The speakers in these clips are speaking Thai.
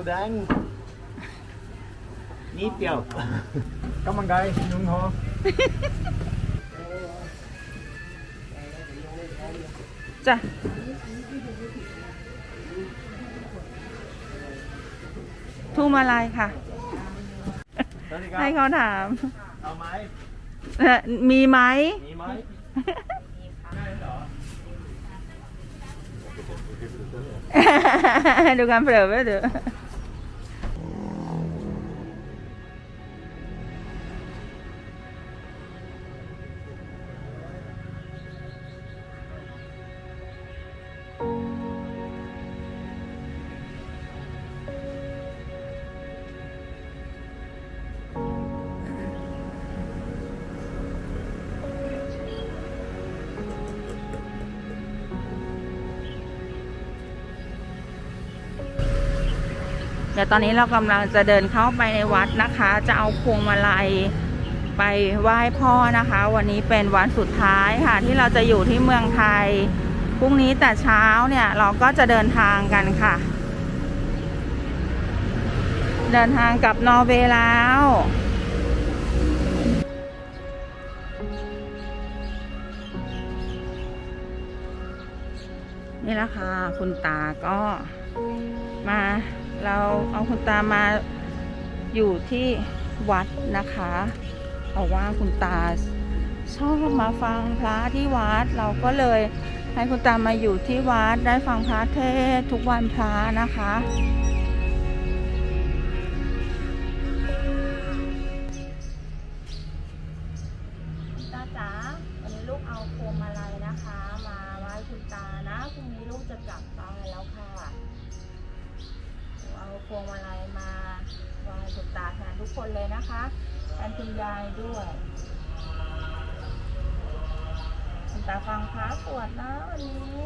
มูแดงนิดเดียว Cảm ơn đây, nhung hô. จ้ะทูมาลายค่ะสวัสดีครัให้บเขาถาม เอาไหมเอ่อมีไหมมีไหมดูการเปลือกไว้เดี๋ยว ดี๋ยวตอนนี้เรากำลังจะเดินเข้าไปในวัดนะคะ จะเอาพวงมาลัยไปไหว้พ่อนะคะ วันนี้เป็นวันสุดท้ายค่ะ ที่เราจะอยู่ที่เมืองไทยพรุ่งนี้แต่เช้าเนี่ยเราก็จะเดินทางกันค่ะ เดินทางกับนอร์เวย์แล้วนี่แหละค่ะคุณตาก็มา เราเอาคุณตามาอยู่ที่วัดนะคะเพราะว่าคุณตาชอบมาฟังพระที่วัด เราก็เลยให้คุณตามาอยู่ที่วัดได้ฟังพระเทศทุกวันพระนะคะ คุณยายด้วยคุณตาฟังพระสวดนะวันนี้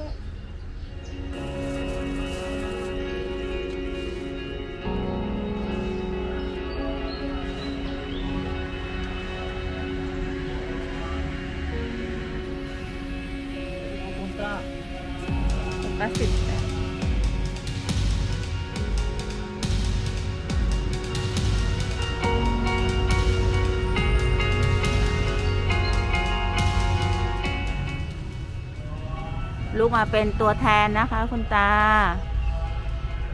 คุณตาคุณตาสิบแมาเป็นตัวแทนนะคะ คุณตา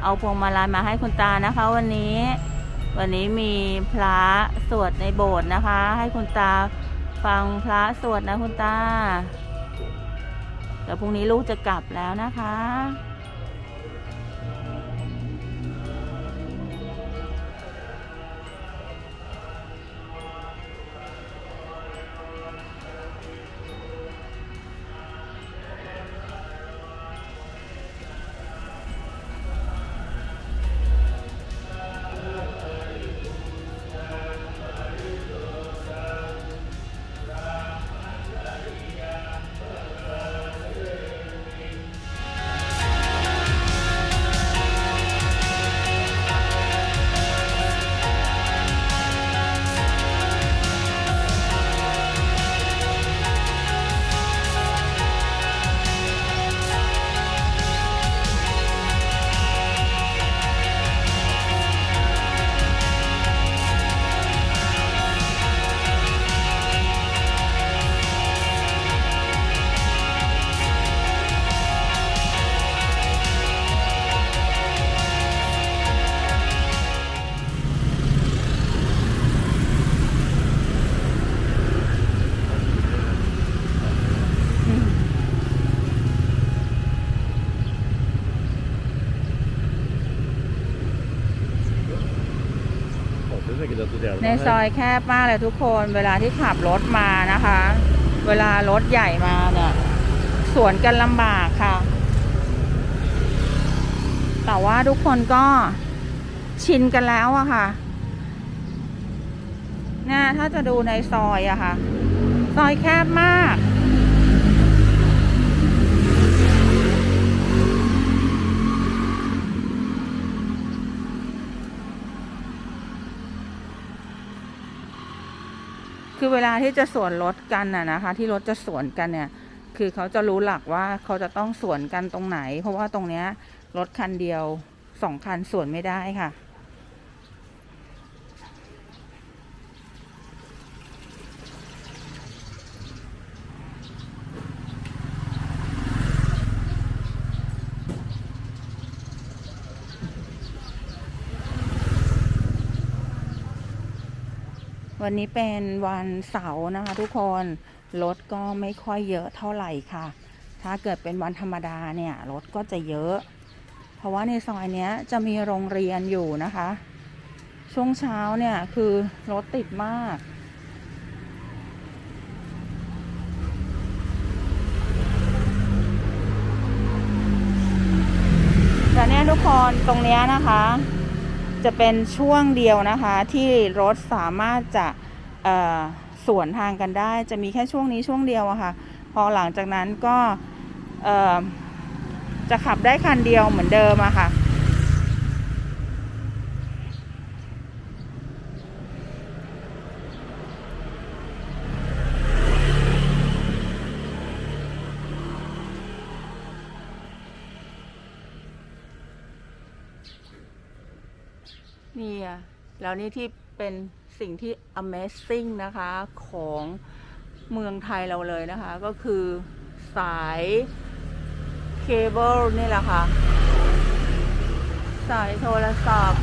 เอาพวงมาลัยมาให้คุณตานะคะ วันนี้ วันนี้มีพระสวดในโบสถ์นะคะ ให้คุณตาฟังพระสวดนะคุณตาแต่พรุ่งนี้ลูกจะกลับแล้วนะคะ ในซอยแคบมากเลยทุกคนเวลาที่ขับรถมานะคะ เวลารถใหญ่มาเนี่ยสวนกันลำบากค่ะ แต่ว่าทุกคนก็ชินกันแล้วอะค่ะเนี่ยถ้าจะดูในซอยอะค่ะ ซอยแคบมาก คือเวลาที่จะสวนรถกันน่ะนะคะ ที่รถจะสวนกันเนี่ย คือเขาจะรู้หลักว่าเขาจะต้องสวนกันตรงไหน เพราะว่าตรงเนี้ยรถคันเดียวสองคันสวนไม่ได้ค่ะ วันนี้เป็นวันเสาร์นะคะ ทุกคนรถก็ไม่ค่อยเยอะเท่าไหร่ค่ะ ถ้าเกิดเป็นวันธรรมดาเนี่ยรถก็จะเยอะ เพราะว่าในซอยเนี้ยจะมีโรงเรียนอยู่นะคะ ช่วงเช้าเนี่ยคือรถติดมากแต่เนี่ยทุกคนตรงเนี้ยนะคะ จะเป็นช่วงเดียวนะคะที่รถสามารถจะสวนทางกันได้ จะมีแค่ช่วงนี้ช่วงเดียวอะค่ะ พอหลังจากนั้นก็จะขับได้คันเดียวเหมือนเดิมอะค่ะ นี่อะแล้วนี่ที่เป็นสิ่งที่ Amazing นะคะของเมืองไทยเราเลยนะคะ ก็คือสายเคเบิลนี่แหละค่ะ สายโทรศัพท์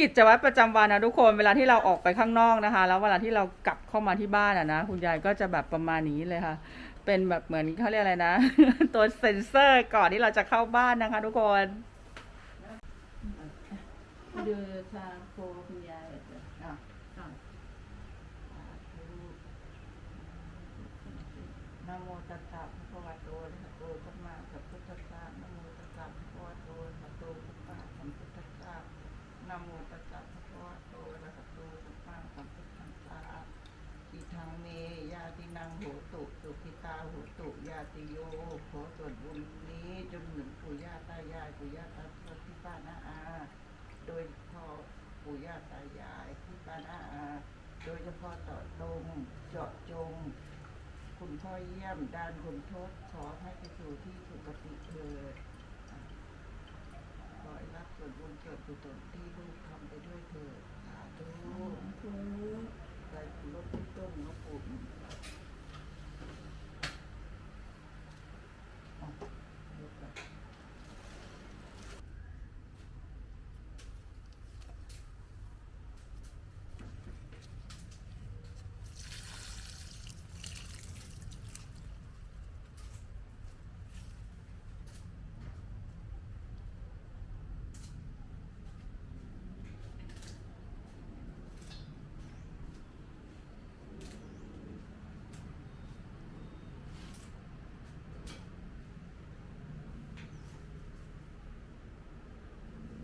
กิจวัตรประจำวันนะทุกคนเวลาที่เราออกไปข้างนอกนะคะ แล้วเวลาที่เรากลับเข้ามาที่บ้านอะนะคุณยายก็จะแบบประมาณนี้เลยค่ะ เป็นแบบเหมือนเขาเรียกอะไรนะ ตัวเซ็นเซอร์ก่อนที่เราจะเข้าบ้านนะคะ ทุกคนดูทางโคคุณยายอะอะนะโมตัสสะพระคะวะโตอะระหะโตสัมมาสัมพุทธั นังโหตุสุขิตาโหตุยาติโยขอส่วนบุญนี้จนถึงปู่ย่าตายายปู่ย่าตาทวดพี่ป้าน้าอา โดยเฉพาะปู่ย่าตายายพี่ป้าน้าอา โดยเฉพาะต่อตรงเจาะจง คุณพ่อเยี่ยมดานคุณทศขอให้ไปสู่ที่สุคติเถิดอะขอให้รับส่วนบุญส่วนกุศลที่ลูกทำไปด้วยเถิดสาธุใส่รถที่ต้นหลวงปู่